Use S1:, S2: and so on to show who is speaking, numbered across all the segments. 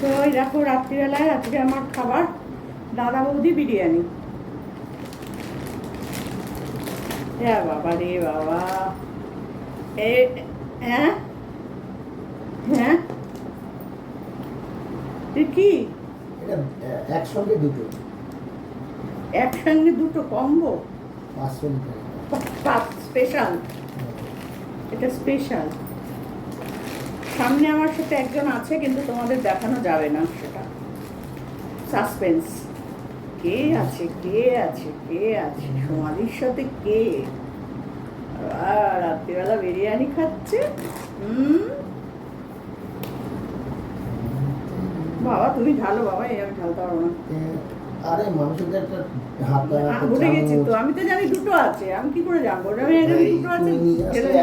S1: তো ওই দেখো রাত্রিবেলায় আজকে আমার খাবার দাদা বৌদি বিরিয়ানি। হ্যাঁ বাবা রে বাবা। এ হ্যাঁ? হ্যাঁ? কি?
S2: একসঙ্গে দুটো।
S1: একসঙ্গে দুটো কম্বো? স্পেশাল। এটা স্পেশাল। সামনে আমার সাথে একজন আছে, কিন্তু তোমাদের দেখানো যাবে না সেটা। সাসপেন্স কে আছে কে আছে কে আছে? সোমালির সাথে কে? রাত্রিবেলা বিরিয়ানি খাচ্ছে? হুম? বাবা, তুমি ঢালো বাবা, এই আমি ঢালতে পারব না।
S2: আরে মানুষের একটা হাত
S1: ভুলে গেছি তো। আমি তো জানি দুটো আছে। আমি কি করে জানব? আমি দুটো আছে।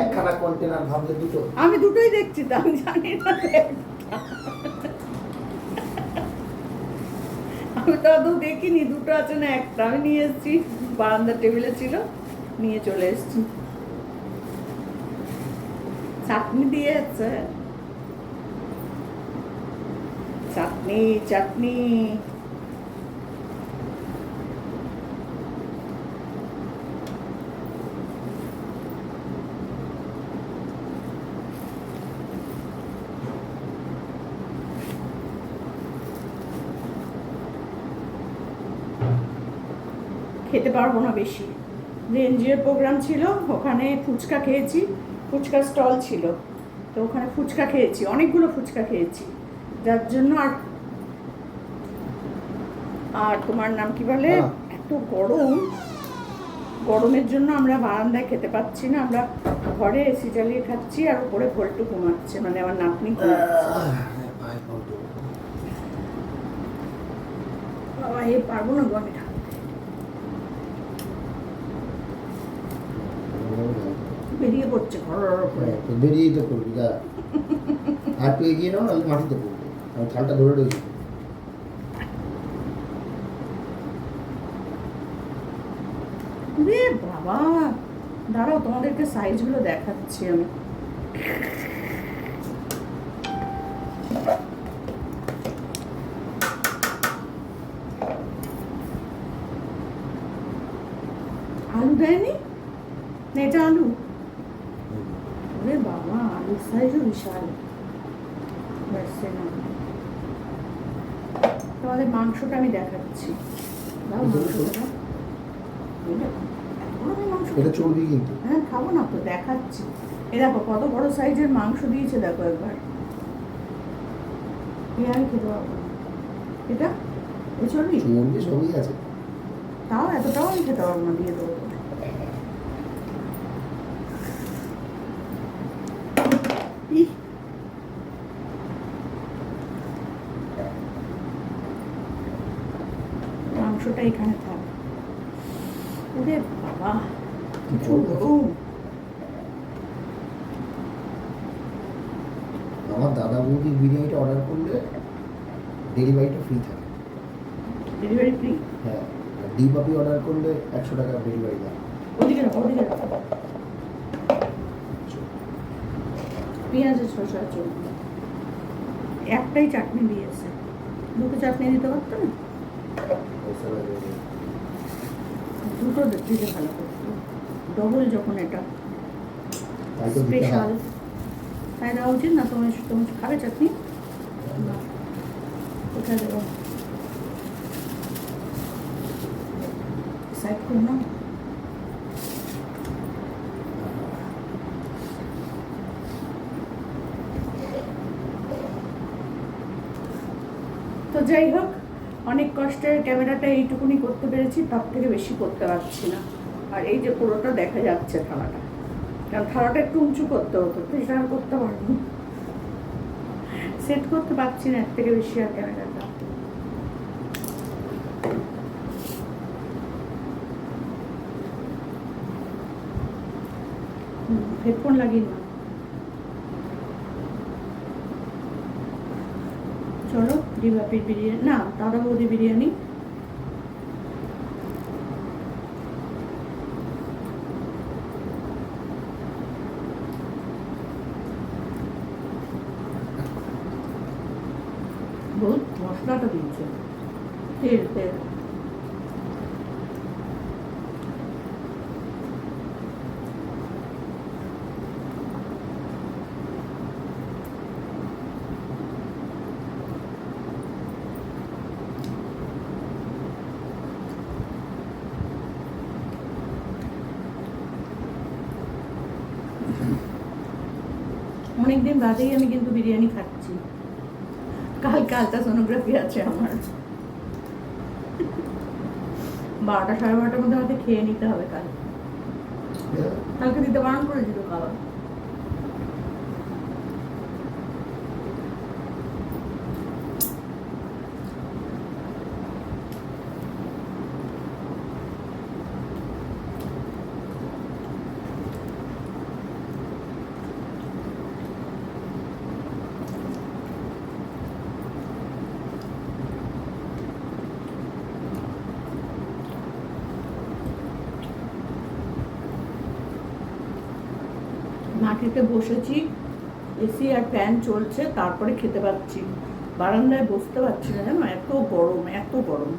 S2: একখানা কন্টেনার ভাবলে দুটো।
S1: আমি দুটোই দেখছি তো আমি জানি না আমি তো আদৌ দেখিনি দুটো আছে না একটা। আমি নিয়ে এসেছি বারান্দার টেবিলে ছিল নিয়ে চলে এসেছি। চাটনি দিয়ে আছে। চাটনি চাটনি। পারব না বেশি। যে এনজিওর প্রোগ্রাম ছিল ওখানে ফুচকা খেয়েছি ফুচকা স্টল ছিল। তো ওখানে ফুচকা খেয়েছি অনেকগুলো ফুচকা খেয়েছি। যার জন্য আর আর তোমার নাম কি বলে?
S2: হ্যাঁ।
S1: এত গরম। গরমের জন্য আমরা বারান্দায় খেতে পাচ্ছি না। আমরা ঘরে এসি চালিয়ে খাচ্ছি আর উপরে ভোল্টু ঘুমাচ্ছে মানে আমার নাতনি ঘুমাচ্ছে। বাবা এ পারব না গো আমি ঢাকতে। বেরিয়ে পড়ছে ঘর করে।
S2: তো বেরিয়েই তো করবি যা। আর তুই এগিয়ে নাও নাহলে মাটিতে পড়ব। আমি থালটা ধরে রয়েছি।
S1: বাবা দাঁড়াও তোমাদেরকে সাইজগুলো দেখাচ্ছি আমি। আলু দেয়নি? না এটা আলু? আলুর সাইজও বিশাল তোমাদের মাংসটা আমি দেখাচ্ছি। হ্যাঁ খাব না তো দেখাচ্ছি। এ দেখো কত বড় সাইজের মাংস দিয়েছে দেখো একবার। আমি খেতে পারব এটা?
S2: চর্বি
S1: তাও এতটাও আমি খেতে পারব না দিয়ে দেবো তোকে। ইহ, মাংসটা এখানে থাক ওরে বাবা কিছু গরম।
S2: আমার দাদা বৌদি বিরিয়ানিটা অর্ডার করলে ডেলিভারিটা ফ্রি থাকে।
S1: ডেলিভারি ফ্রি
S2: হ্যাঁ আর ডি পাপি অর্ডার করলে একশো টাকা ডেলিভারি দেয়।
S1: ওদিকে রাখো ওদিকে রাখো। পেঁয়াজের শসা চলবে একটাই চাটনি দিয়েছে। দুটো চাটনি দিতে পারতো না? দুটো দিতে ভালো করতো। ডবল যখন এটা স্পেশাল তাই দেওয়া উচিত না তোমার তোমার খাবে চাটনি না কোথায় দেবো সাইড করো না তো যাই হোক, অনেক কষ্টে ক্যামেরাটা এইটুকুনি করতে পেরেছি, তার থেকে বেশি করতে পারছি না। আর এই যে পুরোটা দেখা যাচ্ছে থালাটা। কারণ থালাটা একটু উঁচু করতে হতো, তো সেটা আর করতে পারব সেট করতে পারছি না, এর থেকে বেশি আর ক্যামেরাটা হেডফোন লাগিয়ে না চলো ডিবাপির বিরিয়ানি, না দাদা বৌদি বিরিয়ানি। অনেকদিন বাদেই আমি কিন্তু বিরিয়ানি খাচ্ছি। কালকে আলট্রাসোনোগ্রাফি আছে আমার। বারোটা সাড়ে বারোটার মধ্যে আমাকে খেয়ে নিতে হবে কাল। কালকে দিতে বারণ করেছিল খাবার মাটিতে বসেছি, এসি আর ফ্যান চলছে, তারপরে খেতে পাচ্ছি। বারান্দায় বসতে পারছি না জানো? এত গরম এত গরম।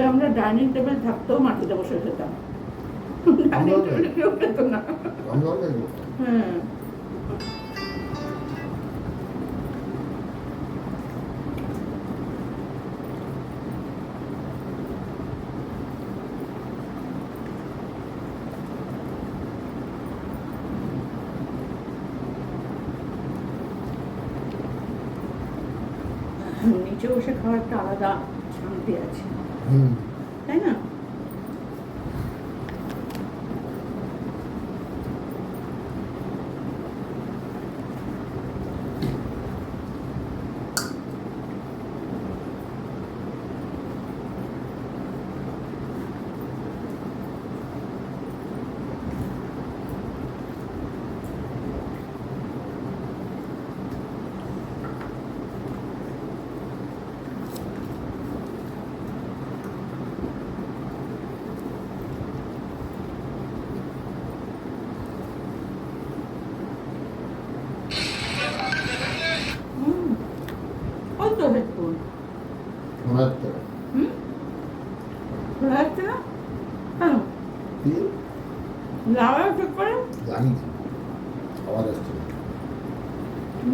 S1: আগে আমরা ডাইনিং টেবিল থাকতেও মাটিতে বসে খেতাম। ডাইনিং টেবিলে কেউ খেত না।
S2: আমি অনেক করতাম
S1: হ্যাঁ। নিচে বসে খাওয়ার একটা আলাদা শান্তি আছে।
S2: হুম
S1: তাই না হুম ওই তো হেডফোন
S2: শোনা যাচ্ছে না
S1: হুম শোনা যাচ্ছে না কেন
S2: কি
S1: লাগাও ঠিক করে
S2: জানি না আওয়াজ আসছে না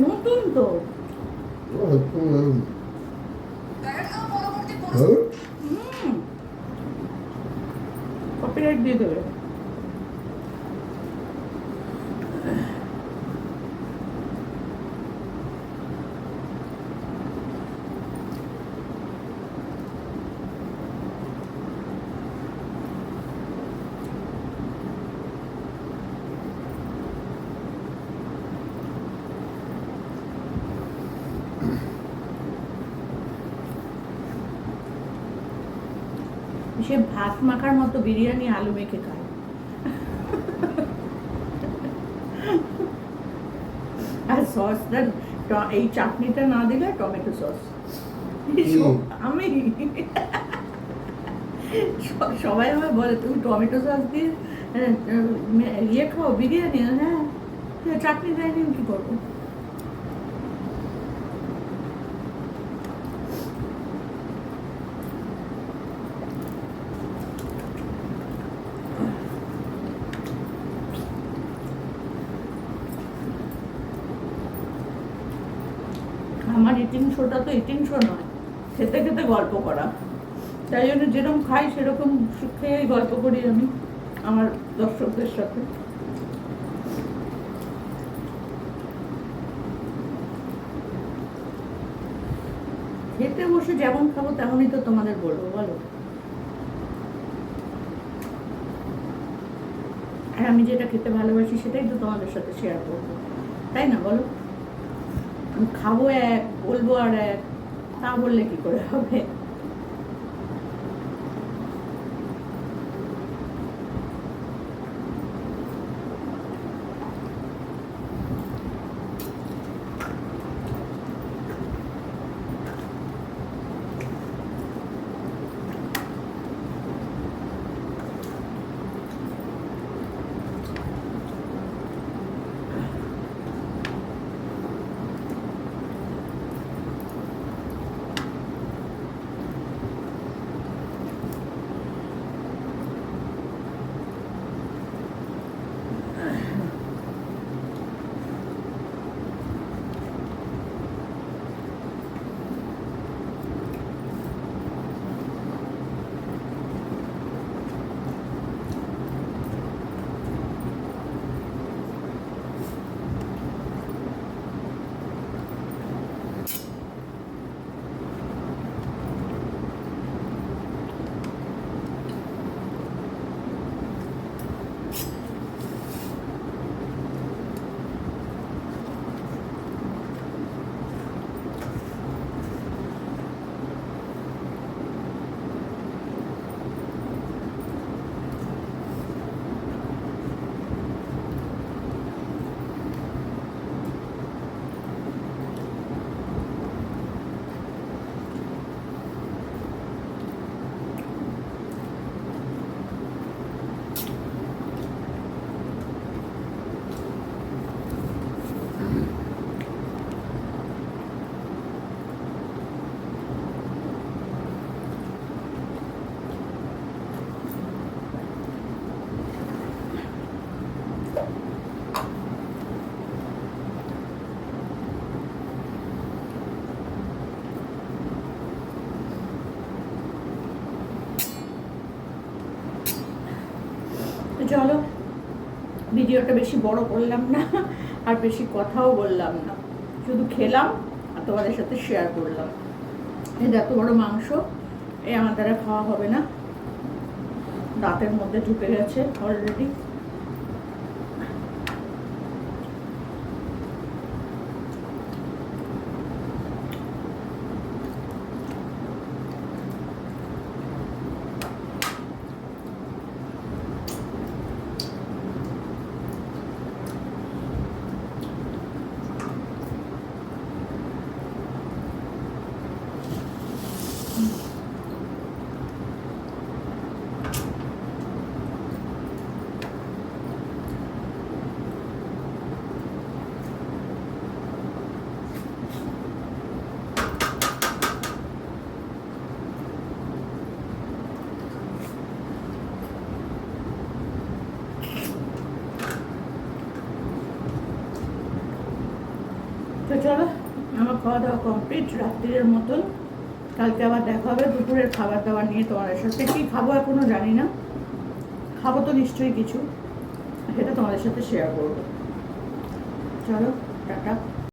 S1: নতুন তো
S2: ও একটু উম,
S3: দেখা পরবর্তী
S2: হ্যাঁ?
S1: হুম কপিরাইট দিয়ে দেবে সে ভাত মাখার মতো বিরিয়ানি আলু মেখে খায়। আর সসটা এই চাটনিটা না দিলে টমেটো সস আমি। সবাই আমায় বলে তুমি টমেটো সস দিয়ে আহ, ইয়ে খাও বিরিয়ানি হ্যাঁ চাটনি দেয়নি কি করব আমার ইটিং তো ইটিং শো নয়। খেতে খেতে গল্প করা। তাই জন্য যেরকম খাই, সেরকম খেয়েই গল্প করি আমি, আমার দর্শকদের সাথে। খেতে বসে যেমন খাব, তেমনই তো তোমাদের বলব, বলো। আর আমি যেটা খেতে ভালোবাসি, সেটাই তো তোমাদের সাথে শেয়ার করব। তাই না, বলো? খাব এক বলব আর এক তা বললে কি করে হবে? ভিডিওটা বেশি বড় করলাম না, আর বেশি কথাও বললাম না। শুধু খেলাম আর তোমাদের সাথে শেয়ার করলাম। যে এত বড় মাংস এ আমার দ্বারা খাওয়া হবে না। দাঁতের মধ্যে ঢুকে গেছে অলরেডি তো চলো আমার খাওয়া দাওয়া কমপ্লিট রাত্রির মতন। কালকে আবার দেখা হবে, দুপুরের খাবার দাবার নিয়ে তোমাদের সাথে কী খাব এখনও জানি না। খাব তো নিশ্চয়ই কিছু। সেটা তোমাদের সাথে শেয়ার করব। চলো, টাটা।